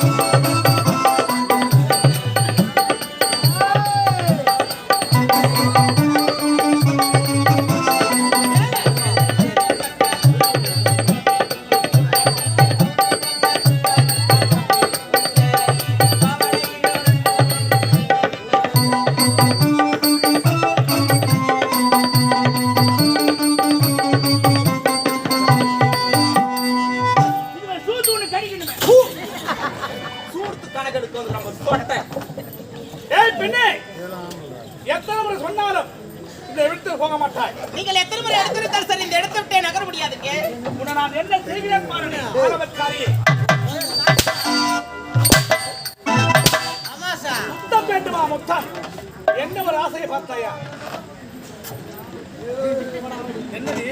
இதுல போக மாட்டாய். நீங்கள் எத்தனை முறை எடுத்திருந்தால் சரி இந்த இடத்தை விட்டே நகர முடியாதுங்க. உன்னை நான் என்ன செய்கிறேன் பாருங்க ஆரம்பக்காரி. ஆமா சார். முத்தம் வேண்டுமா முத்தம். என்ன ஒரு ஆசையை பார்த்தாயா? என்னடி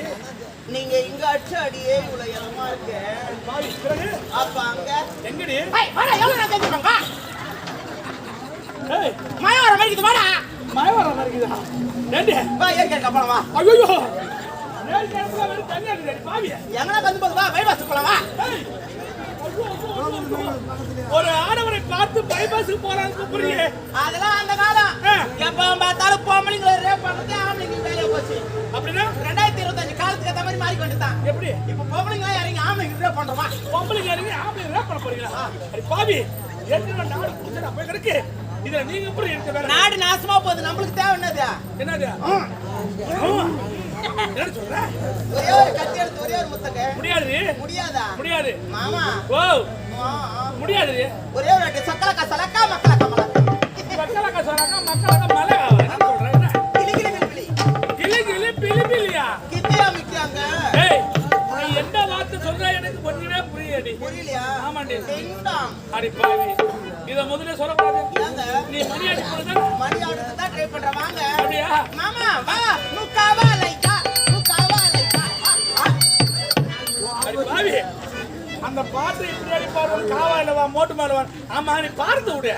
நீங்க இங்க அடிச்ச அடியே இவ்வளவு இளமா இருக்க. அப்ப அங்க? எங்கடி? மழை வர மாதிரி வாடா. மழை வர மாதிரி இருக்குதா ஏண்டி வா, ஏற்கனவே கப்பலாம் வா. ஐயோ. ஒரு ஆடவரை பார்த்து பைபாஸுக்கு போறான்னு கூப்பிடுறீங்க. அதெல்லாம் அந்த காலம். எப்ப பார்த்தாலும் பொம்பளைங்களை rape பண்றது, ஆம்பளைங்களுக்கு வேலையா போச்சு. அப்படின்னா? 2025 காலத்துக்கு ஏத்த மாதிரி மாறிக்கொண்டுதான். எப்படி? இப்ப பொம்பளைங்களா இறங்கி ஆம்பளைங்களுக்கு rape பண்றோமா? பொம்பளைங்க இறங்கி ஆம்பளை ரேப் பண்ண போறீங்களா? பாவி. ஏற்கனவே நாடு குடிச்சா போய் கிடக்கு. இதுல நீங்க எப்படி இருக்க வேற நாடு நாசமா போகுது. நம்மளுக்கு தேவை என்னது? என்னது? என்ன சொல்ற? ஒரே ஒரு கத்தி எடுத்து ஒரே ஒரு முத்தங்க. முடியாது. முடியாதா? முடியாது. மாமா. ஓ. முடியாது ஒரே ஒரு சக்கலக்கா சலக்கா மக்களக்கா டிங்டாங் அடி பாவி இத முதல்ல சொல்லக்கூடாது. நீ முடியாது போனதா மணி ஆடுறது தான் ட்ரை பண்ற. வாங்க. அப்படியா? மாமா வா. முக்காவா லைக்கா முக்காவா அந்த பாட்டு இப்படி அடி பாரு காவாயில வா மோட்டு மேல வா. ஆமா நீ பார்த்து விடு.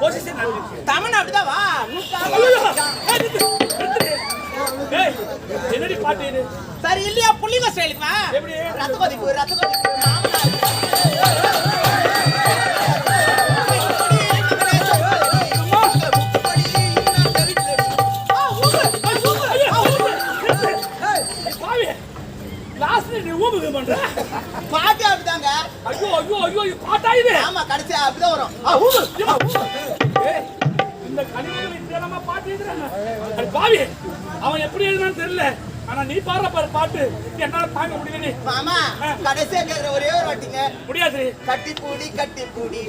பொசிஷன் தமிழ் அப்படிதான் வா. முக்காவா என்னடி பாட்டு இது? சரி இல்லையா புள்ளிங்க ஸ்டைலுக்கு வா எப்படி? ரத்த கொதிப்பு ரத்த கொதிப்பு மாமனா லாஸ்ட்ல நீ ஊமுக பண்ற பாட்டு அப்படிதாங்க. ஐயோ ஐயோ ஐயோ இது பாட்டா இது? ஆமா கடைசியா அப்படிதான் வரும். ஆ, ஊமு, இந்த கனிமொழி இதெல்லாமா பாட்டு எழுதுறாங்க. பாவி. அவன் எப்படி எழுதுனான்னு தெரியல. ஆனா நீ பாடுற பாரு பாட்டு. என்னால தாங்க முடியல மாமா கடைசியா கேக்குற ஒரே ஒரு வாட்டிங்க. முடியாது. கட்டி பூடி கட்டி பூடி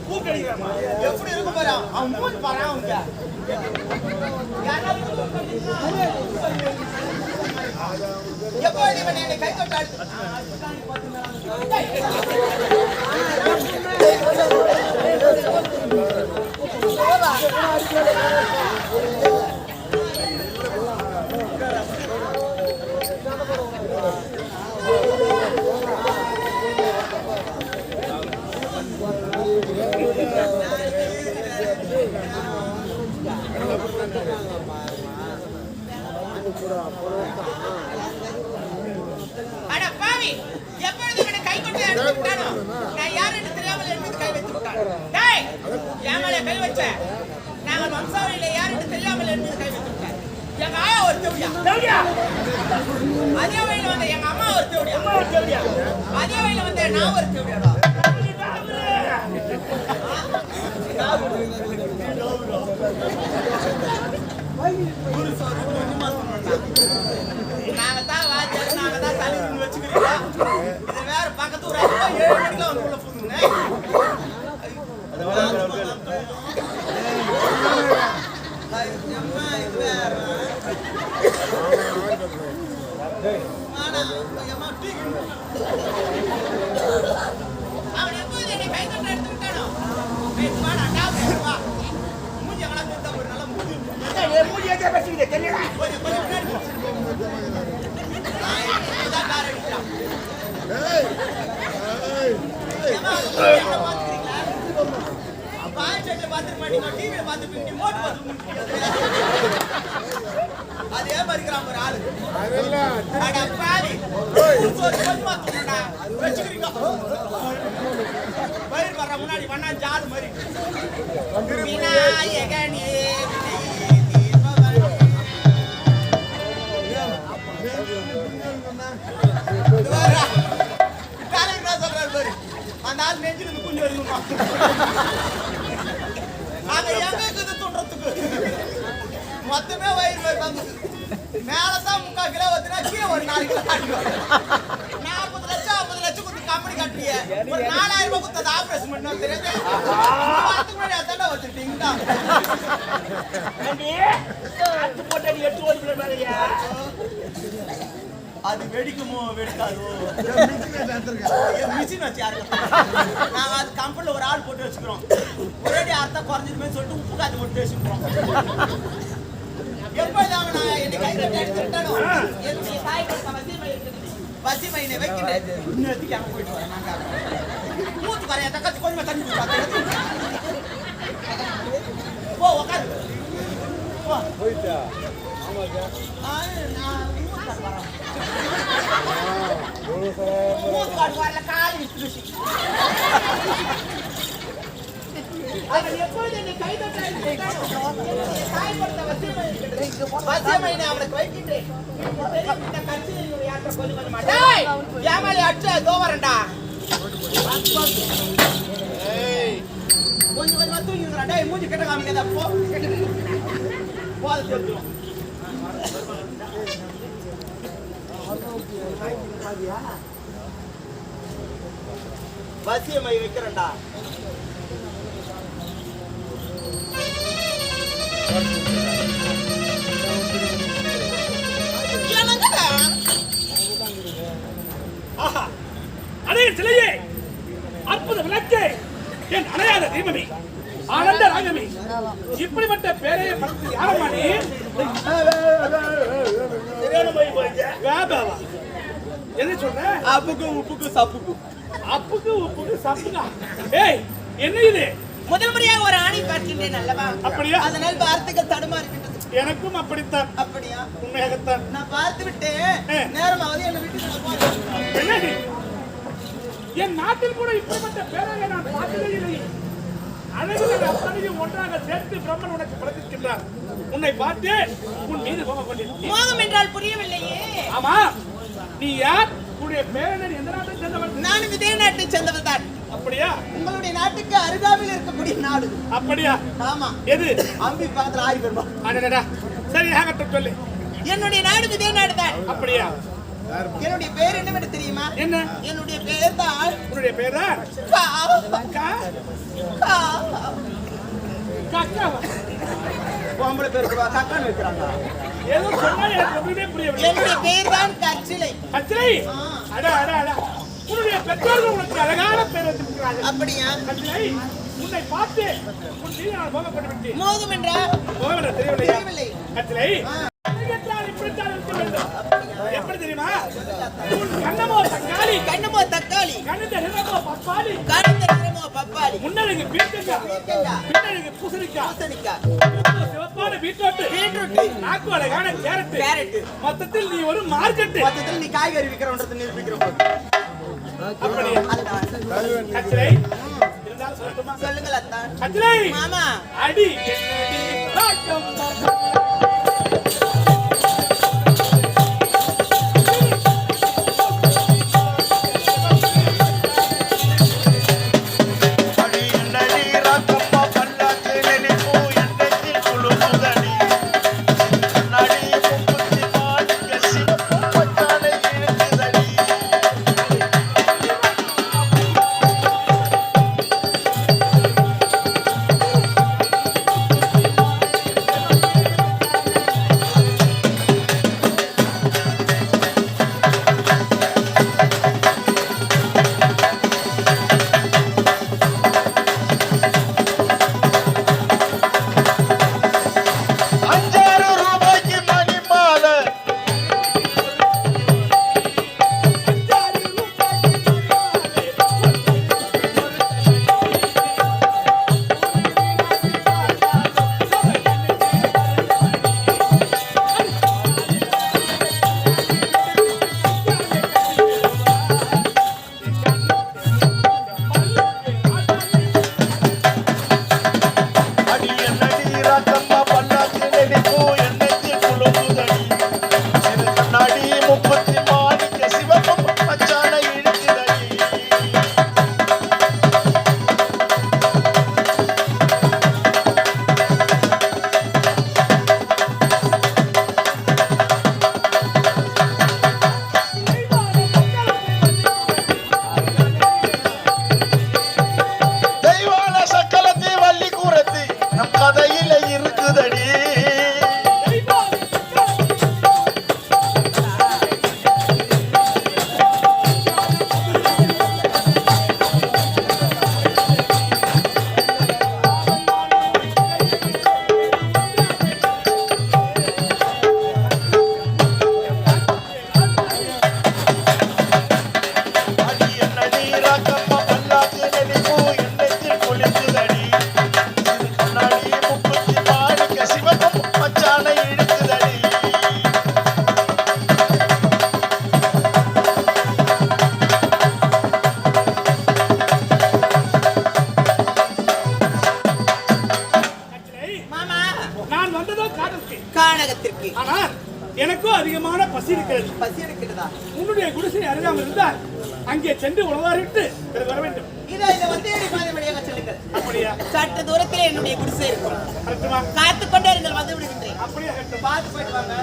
கூப்பிட்டு எப்படி இருக்கும் பாரு அவன். அவன் மூஞ்சி பாரு அவங்க எப்போது இவன் என்னை கை தொட்டால் கூட அப்புறம் வச்ச நாங்கள் வம்சாவளியில யார் என்று தெரியாமல் என் மீது கை வைத்து விட்டார் எங்க ஆயா ஒரு தேவடியா அதே வழியில வந்த எங்க அம்மா ஒரு தேவடியா அதே வழியில வந்த நான் ஒரு தேவடியாடா நாங்க தான் வாத்தியார் நாங்க தான் தலைவர்னு வச்சுக்கிறீங்க இது வேற பக்கத்து ஊர் அப்பா ஏழு மணிக்கெல்லாம் வந்து உள்ள போதுங்க அவன் எப்போது என்னை கை தட்ட எடுத்து விட்டானோ ஏய், வாடா, டாப் வா. மூஞ்சி எங்கனா குத்தா ஒரு நல்ல மூஞ்சி. கொஞ்சம் கொஞ்சம் முன்னாடி போ. நான் இப்பதான் கார் அடிக்கிறான். ஏம்மா, என்ன பார்த்துக்கிறீங்களா? பால் செட்டில் பார்த்துக்க மாட்டீங்க, TV ல பார்த்துப்பீங்க, remote பார்த்துக்க முடியாது. அதே மாதிரி ஒரு ஆளு. பயிர் வர்ற முன்னாடி வண்ணா ஜாடு மாதிரி விநாயகனே அந்த ஆள் நெஞ்சில குஞ்சு வருதுமா. நாங்க எங்க மொத்தமே வயிறு வயிறு வந்து மேலதான் முக்கால் கிலோ வந்துனா கீழே ஒரு நாலு கிலோ ஆடிடும். நாற்பது லட்சம் ஐம்பது லட்சம் கொடுத்து கம்பெனி கட்டுறிய ஒரு நாலாயிரம் ரூபாய் கொடுத்து ஆபரேஷன் பண்ண தெரியாது வாரத்துக்கு முன்னாடி அதாண்டா வச்சுட்டீங்களா போட்டு எட்டு ஓடி போய் மேலையா? அது வெடிக்குமோ வெடிக்காதோ? மிஷின் வச்சு யாருக்கு நாங்க அது கம்பெனில ஒரு ஆள் போட்டு வச்சுக்கிறோம். ஒரேடி அர்த்தம் குறைஞ்சிருமே சொல்லிட்டு உப்பு காத்து போட்டு வச்சுக்கிறோம். எப்பொழுது நான் என்னை கை கட்டி எடுத்துட்டானோ என்னுடைய தாய் கொடுத்த வசிமை வைக்கிறேன் இன்னத்துக்கு அங்க போயிட்டு வரேன் நாங்க. மூத்து வரையா தக்காச்சு கொஞ்சமா தண்ணி போ உக்காரு. போ. அவன் எப்பொழுது என்னை அவனுக்கு வைக்கின்றேன். கொஞ்சம் கொஞ்சமா. டேய், டேய், மூஞ்சி கெட்ட காமிக்காத, போ. போ, அதை வசியமை வைக்கிறேன்டா. அடைய சிலையே அற்புத விளக்கே என் அணையாத தீபமே. ஆனந்த ராகமே இப்படிப்பட்ட பேரையை படுத்து யாரம்மா நீ வேபாவா என்ன சொல்ற அப்புக்கு உப்புக்கு சப்புக்கு. அப்புக்கு உப்புக்கு சப்புக்கா? ஏய் என்ன இது? முதல் முறையாக ஒரு ஆணை பார்க்கின்றேன் அல்லவா? அப்படியா? அதனால் வார்த்தைகள் தடுமாறுகின்றது எனக்கும் அப்படித்தான். அப்படியா? உண்மையாகத்தான். நான் பார்த்து விட்டேன். நேரமாவது என்னை விட்டு நான் போறேன் என்ன நீ? என் நாட்டில் கூட இப்படிப்பட்ட பேராக நான் பார்த்ததே இல்லை. அழகுகள் அத்தனையும் ஒன்றாக சேர்த்து பிரம்மன் உனக்கு படைத்திருக்கின்றார். உன்னை பார்த்து உன் மீது கோபம் கொண்டிருக்கிறேன். மோகம் என்றால் புரியவில்லையே. ஆமா நீ யார்? உன்னுடைய பேரனர் எந்த நாட்டை சேர்ந்தவன் நான் விதய நாட்டை சேர்ந்தவள் தான் அப்படியா? உங்களுடைய நாட்டுக்கு அருகாமையில் இருக்கக்கூடிய நாடு. அப்படியா? ஆமா. எது? அம்பி பக்கத்துல ஆரி பெருமா சரி ஆகட்டும் சொல்லு. என்னுடைய நாடு விதய நாடு தான் அப்படியா? என்னுடைய பேர் என்னவென்று தெரியுமா? என்ன? என்னுடைய பேர் தான் உன்னுடைய பேரா? கா. கா? கா. கக்காவா பொம்பளை பேர் கக்கான்னு வைக்கிறாங்க ஏதோ சொன்னா எனக்கு புரியவில்லை. என்னுடைய பேர் தான் கச்சிலை? கச்சிலை அட அட அட. உன்னுடைய பெற்றோர்கள் உனக்கு அழகான பேர் வச்சிருக்கிறார்கள். அப்படியா? கச்சிலை உன்னை பார்த்து உன் மீது நான் கோபப்பட்டு விட்டேன் மோகம் என்ற தெரியவில்லையா? தெரியவில்லை. கச்சிலை? முன்னழகு பீர்க்கங்கா. பின்னழகு பூசணிக்காய் பூசணிக்காய் சிவப்பான பீட்ரூட் பீட்ரூட் நாக்கு அழகான கேரட் கேரட் மொத்தத்தில் நீ ஒரு மார்க்கெட் மொத்தத்தில் நீ காய்கறி விக்கிறோன்றது நிரூபிக்கிற போது அப்படி அதுதான். கச்சிலை. இருந்தாலும் சொல்லட்டுமா? சொல்லுங்கள் அத்தான் கச்சிலை. மாமா. அடி என்னடி. நான் வந்ததோ காதலுக்கு. கானகத்திற்கு. ஆனால் எனக்கும் அதிகமான பசி இருக்கிறது. பசி எடுக்கிறதா உன்னுடைய குடிசை அருகாமல் இருந்தால் அங்கே சென்று உணவாரிட்டு பிறகு வர வேண்டும். இதை இதை வந்து பாதை வழியாக சொல்லுங்கள். அப்படியா? சற்று தூரத்தில் என்னுடைய குடிசை இருக்கும். கரெக்டுமா காத்துக் கொண்டே இருங்கள் வந்து விடுகின்றேன். அப்படியா பார்த்து போயிட்டு வாங்க.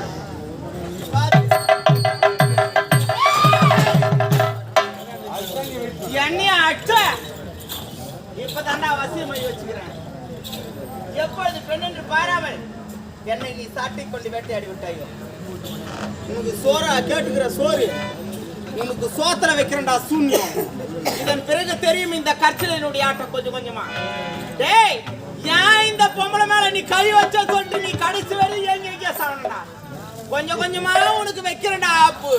என்னைய அட்ட இப்பதான்டா வசியமை வச்சுக்கிறேன். எப்பொழுது பெண் என்று பாராமல் என்னை நீ சாட்டிக் கொண்டு வேட்டையாடி விட்டாயோ? உனக்கு சோறா கேட்டுக்கிற சோறு. உனக்கு சோத்திர வைக்கிறேன்டா சூன்யம். இதன் பிறகு தெரியும் இந்த கற்சிலையினுடைய ஆட்டம் கொஞ்சம் கொஞ்சமா. டேய் ஏன் இந்த பொம்பளை மேல நீ கை வச்ச சொல்லிட்டு நீ கடைசி வரை எங்க எங்க சாவணும்டா கொஞ்சம் கொஞ்சமா உனக்கு வைக்கிறேன்டா ஆப்பு.